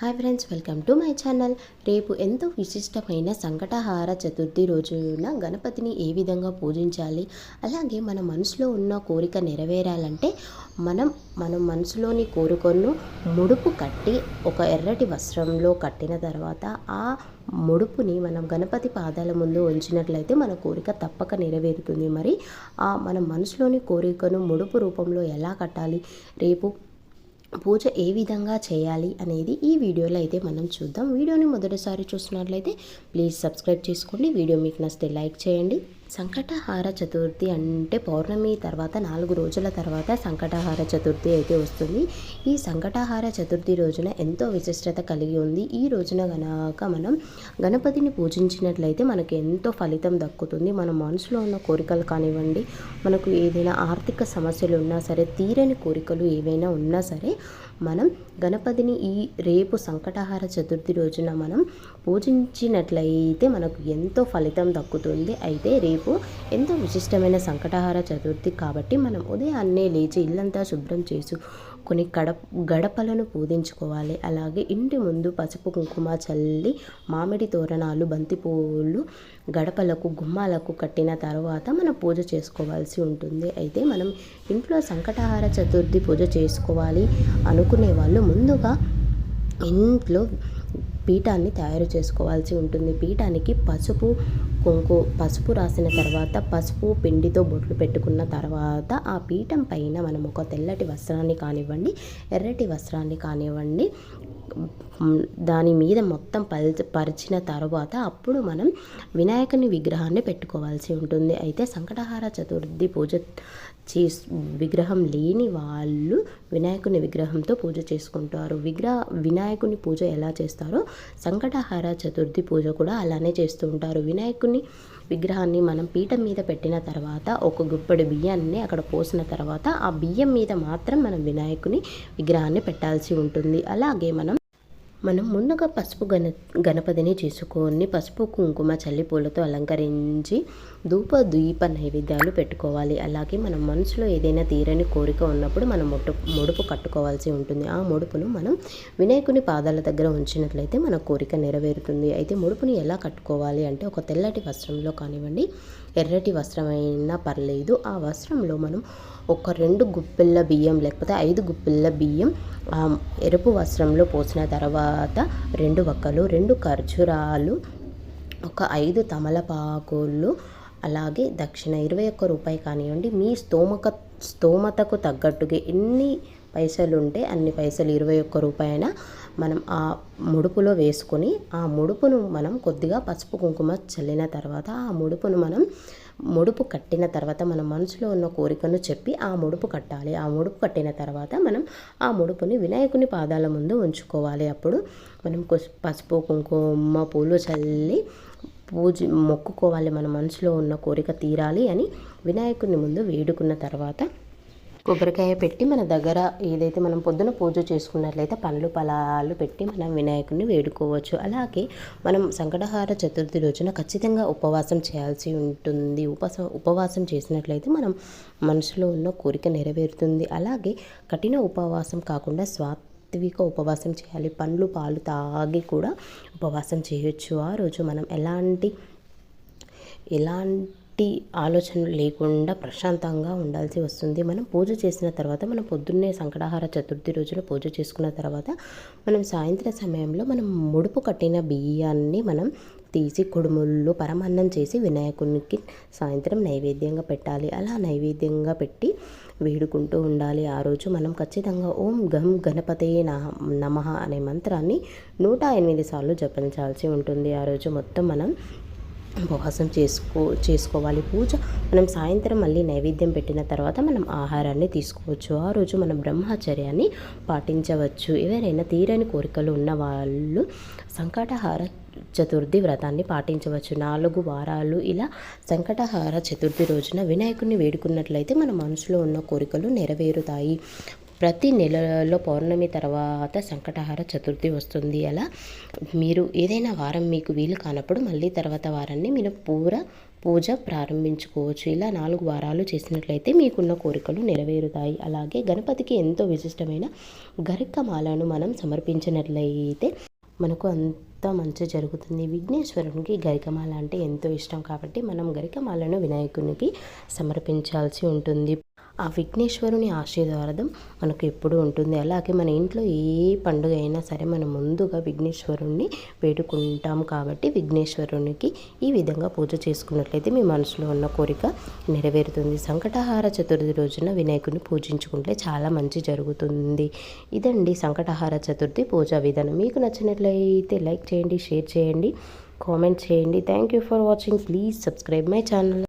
Hi friends welcome to my channel. రేపు ఎంతో విశిష్టమైన సంకటహార చతుర్థి రోజున గణపతిని ఏ విధంగా పూజించాలి? అలాగే మన మనసులో ఉన్న కోరిక నెరవేరాలంటే మనం మన మనసులోని కోరికను ముడుపు కట్టి ఒక ఎర్రటి వస్త్రంలో కట్టిన తర్వాత ఆ ముడుపుని మనం గణపతి పాదాల ముందు ఉంచినట్లయితే మన కోరిక తప్పక నెరవేరుతుంది. మరి ఆ మన మనసులోని కోరికను ముడుపు రూపంలో ఎలా కట్టాలి? రేపు పూజ ఏ విధంగా చేయాలి అనేది ఈ వీడియోలో అయితే మనం చూద్దాం. వీడియోని మొదటిసారి చూస్తున్నట్లయితే ప్లీజ్ సబ్స్క్రైబ్ చేసుకోండి. వీడియో మీకు నచ్చితే లైక్ చేయండి. సంకటహార చతుర్థి అంటే పౌర్ణమి తర్వాత నాలుగు రోజుల తర్వాత సంకటహార చతుర్థి అయితే వస్తుంది. ఈ సంకటహార చతుర్థి రోజున ఎంతో విశిష్టత కలిగి ఉంది. ఈ రోజున గనక మనం గణపతిని పూజించినట్లయితే మనకు ఎంతో ఫలితం దక్కుతుంది. మన మనసులో ఉన్న కోరికలు కానివ్వండి మనకు ఏదైనా ఆర్థిక సమస్యలు ఉన్నా సరే తీరని కోరికలు ఏవైనా ఉన్నా సరే మనం గణపతిని ఈ రేపు సంకటహార చతుర్థి రోజున మనం పూజించినట్లయితే మనకు ఎంతో ఫలితం దక్కుతుంది. అయితే రేపు ఎంతో విశిష్టమైన సంకటహార చతుర్థి కాబట్టి మనం ఉదయాన్నే లేచి ఇల్లంతా శుభ్రం చేసుకొని గడప గడపలను పూజించుకోవాలి. అలాగే ఇంటి ముందు పసుపు కుంకుమ చల్లి మామిడి తోరణాలు బంతిపూలు గడపలకు గుమ్మాలకు కట్టిన తర్వాత మనం పూజ చేసుకోవాల్సి ఉంటుంది. అయితే మనం ఇంట్లో సంకటహార చతుర్థి పూజ చేసుకోవాలి అనుకునే వాళ్ళు ముందుగా ఇంట్లో పీఠాన్ని తయారు చేసుకోవాల్సి ఉంటుంది. పీఠానికి పసుపు కుంకు పసుపు రాసిన తర్వాత పసుపు పిండితో బొట్లు పెట్టుకున్న తర్వాత ఆ పీఠం పైన మనం ఒక తెల్లటి వస్త్రాన్ని కానివ్వండి ఎర్రటి వస్త్రాన్ని కానివ్వండి దాని మీద మొత్తం పల్ పరిచిన తర్వాత అప్పుడు మనం వినాయకుని విగ్రహాన్ని పెట్టుకోవాల్సి ఉంటుంది. అయితే సంకటహార చతుర్థి పూజ చే విగ్రహం లేని వాళ్ళు వినాయకుని విగ్రహంతో పూజ చేసుకుంటారు. విగ్రహ వినాయకుని పూజ ఎలా చేస్తారో సంకటహార చతుర్థి పూజ కూడా అలానే చేస్తూ ఉంటారు. వినాయకుని విగ్రహాన్ని మనం పీఠం మీద పెట్టిన తర్వాత ఒక గుప్పడి బియ్యాన్ని అక్కడ పోసిన తర్వాత ఆ బియ్యం మీద మాత్రం మనం వినాయకుని విగ్రహాన్ని పెట్టాల్సి ఉంటుంది. అలాగే మనం మనం ముందుగా పసుపు గణ గణపతిని చేసుకొని పసుపు కుంకుమ చల్లి పూలతో అలంకరించి ధూప దీప నైవేద్యాలు పెట్టుకోవాలి. అలాగే మన మనసులో ఏదైనా తీరని కోరిక ఉన్నప్పుడు మనం ముట్టు ముడుపు కట్టుకోవాల్సి ఉంటుంది. ఆ ముడుపును మనం వినాయకుని పాదాల దగ్గర ఉంచినట్లయితే మన కోరిక నెరవేరుతుంది. అయితే ముడుపుని ఎలా కట్టుకోవాలి అంటే ఒక తెల్లటి వస్త్రంలో కానివ్వండి ఎర్రటి వస్త్రమైనా పర్లేదు. ఆ వస్త్రంలో మనం ఒక రెండు గుప్పిళ్ళ బియ్యం లేకపోతే ఐదు గుప్పిళ్ళ బియ్యం ఎరుపు వస్త్రంలో పోసిన తర్వాత తర్వాత రెండు వక్కలు రెండు ఖర్జూరాలు ఒక ఐదు తమలపాకులు అలాగే దక్షిణ ఇరవై ఒక్క రూపాయి కానివ్వండి. మీ స్తోమక స్తోమతకు తగ్గట్టుగా ఎన్ని పైసలు ఉంటే అన్ని పైసలు ఇరవై ఒక్క రూపాయన మనం ఆ ముడుపులో వేసుకొని ఆ ముడుపును మనం కొద్దిగా పసుపు కుంకుమ చల్లిన తర్వాత ఆ ముడుపును మనం ముడుపు కట్టిన తర్వాత మన మనసులో ఉన్న కోరికను చెప్పి ఆ ముడుపు కట్టాలి. ఆ ముడుపు కట్టిన తర్వాత మనం ఆ ముడుపుని వినాయకుని పాదాల ముందు ఉంచుకోవాలి. అప్పుడు మనం పసుపు కుంకుమ పూలు చల్లి పూజ మొక్కుకోవాలి. మన మనసులో ఉన్న కోరిక తీరాలి అని వినాయకుని ముందు వేడుకున్న తర్వాత కొబ్బరికాయ పెట్టి మన దగ్గర ఏదైతే మనం పొద్దున పూజ చేసుకున్నట్లయితే పండ్లు ఫలాలు పెట్టి మనం వినాయకుడిని వేడుకోవచ్చు. అలాగే మనం సంకటహార చతుర్థి రోజున ఖచ్చితంగా ఉపవాసం చేయాల్సి ఉంటుంది. ఉపవాసం ఉపవాసం చేసినట్లయితే మనం మనసులో ఉన్న కోరిక నెరవేరుతుంది. అలాగే కఠిన ఉపవాసం కాకుండా స్వా సాత్విక ఉపవాసం చేయాలి. పండ్లు పాలు తాగి కూడా ఉపవాసం చేయొచ్చు. ఆ రోజు మనం ఎలాంటి ఎలాంటి ఎట్టి ఆలోచనలు లేకుండా ప్రశాంతంగా ఉండాల్సి వస్తుంది. మనం పూజ చేసిన తర్వాత మనం పొద్దున్నే సంకటహార చతుర్థి రోజున పూజ చేసుకున్న తర్వాత మనం సాయంత్రం సమయంలో మనం ముడుపు కట్టిన బియ్యాన్ని మనం తీసి కుడుముళ్ళు పరమాన్నం చేసి వినాయకునికి సాయంత్రం నైవేద్యంగా పెట్టాలి. అలా నైవేద్యంగా పెట్టి వేడుకుంటూ ఉండాలి. ఆ రోజు మనం ఖచ్చితంగా ఓం గం గణపతే నమ అనే మంత్రాన్ని నూట ఎనిమిది సార్లు జపించాల్సి ఉంటుంది. ఆ రోజు మొత్తం మనం ఉపవాసం చేసుకో చేసుకోవాలి. పూజ మనం సాయంత్రం మళ్ళీ నైవేద్యం పెట్టిన తర్వాత మనం ఆహారాన్ని తీసుకోవచ్చు. ఆ రోజు మనం బ్రహ్మచర్యాన్ని పాటించవచ్చు. ఎవరైనా తీరని కోరికలు ఉన్న వాళ్ళు సంకటహార చతుర్థి వ్రతాన్ని పాటించవచ్చు. నాలుగు వారాలు ఇలా సంకటహార చతుర్థి రోజున వినాయకుడిని వేడుకున్నట్లయితే మన మనసులో ఉన్న కోరికలు నెరవేరుతాయి. ప్రతి నెలలో పౌర్ణమి తర్వాత సంకటహార చతుర్థి వస్తుంది. అలా మీరు ఏదైనా వారం మీకు వీలు కానప్పుడు మళ్ళీ తర్వాత వారాన్ని మీరు పూర పూజ ప్రారంభించుకోవచ్చు. ఇలా నాలుగు వారాలు చేసినట్లయితే మీకున్న కోరికలు నెరవేరుతాయి. అలాగే గణపతికి ఎంతో విశిష్టమైన గరికమాలను మనం సమర్పించినట్లయితే మనకు అంత మంచి జరుగుతుంది. విఘ్నేశ్వరునికి గరికమాల అంటే ఎంతో ఇష్టం కాబట్టి మనం గరికమాలను వినాయకునికి సమర్పించాల్సి ఉంటుంది. ఆ విఘ్నేశ్వరుని ఆశీర్వాదం మనకు ఎప్పుడు ఉంటుంది. అలాగే మన ఇంట్లో ఏ పండుగ అయినా సరే మనం ముందుగా విఘ్నేశ్వరుణ్ణి వేడుకుంటాం కాబట్టి విఘ్నేశ్వరునికి ఈ విధంగా పూజ చేసుకున్నట్లయితే మీ మనసులో ఉన్న కోరిక నెరవేరుతుంది. సంకటహార చతుర్థి రోజున వినాయకుడిని పూజించుకుంటే చాలా మంచి జరుగుతుంది. ఇదండి సంకటహార చతుర్థి పూజా విధానం. మీకు నచ్చినట్లయితే లైక్ చేయండి షేర్ చేయండి కామెంట్ చేయండి. Thank you for watching please subscribe my channel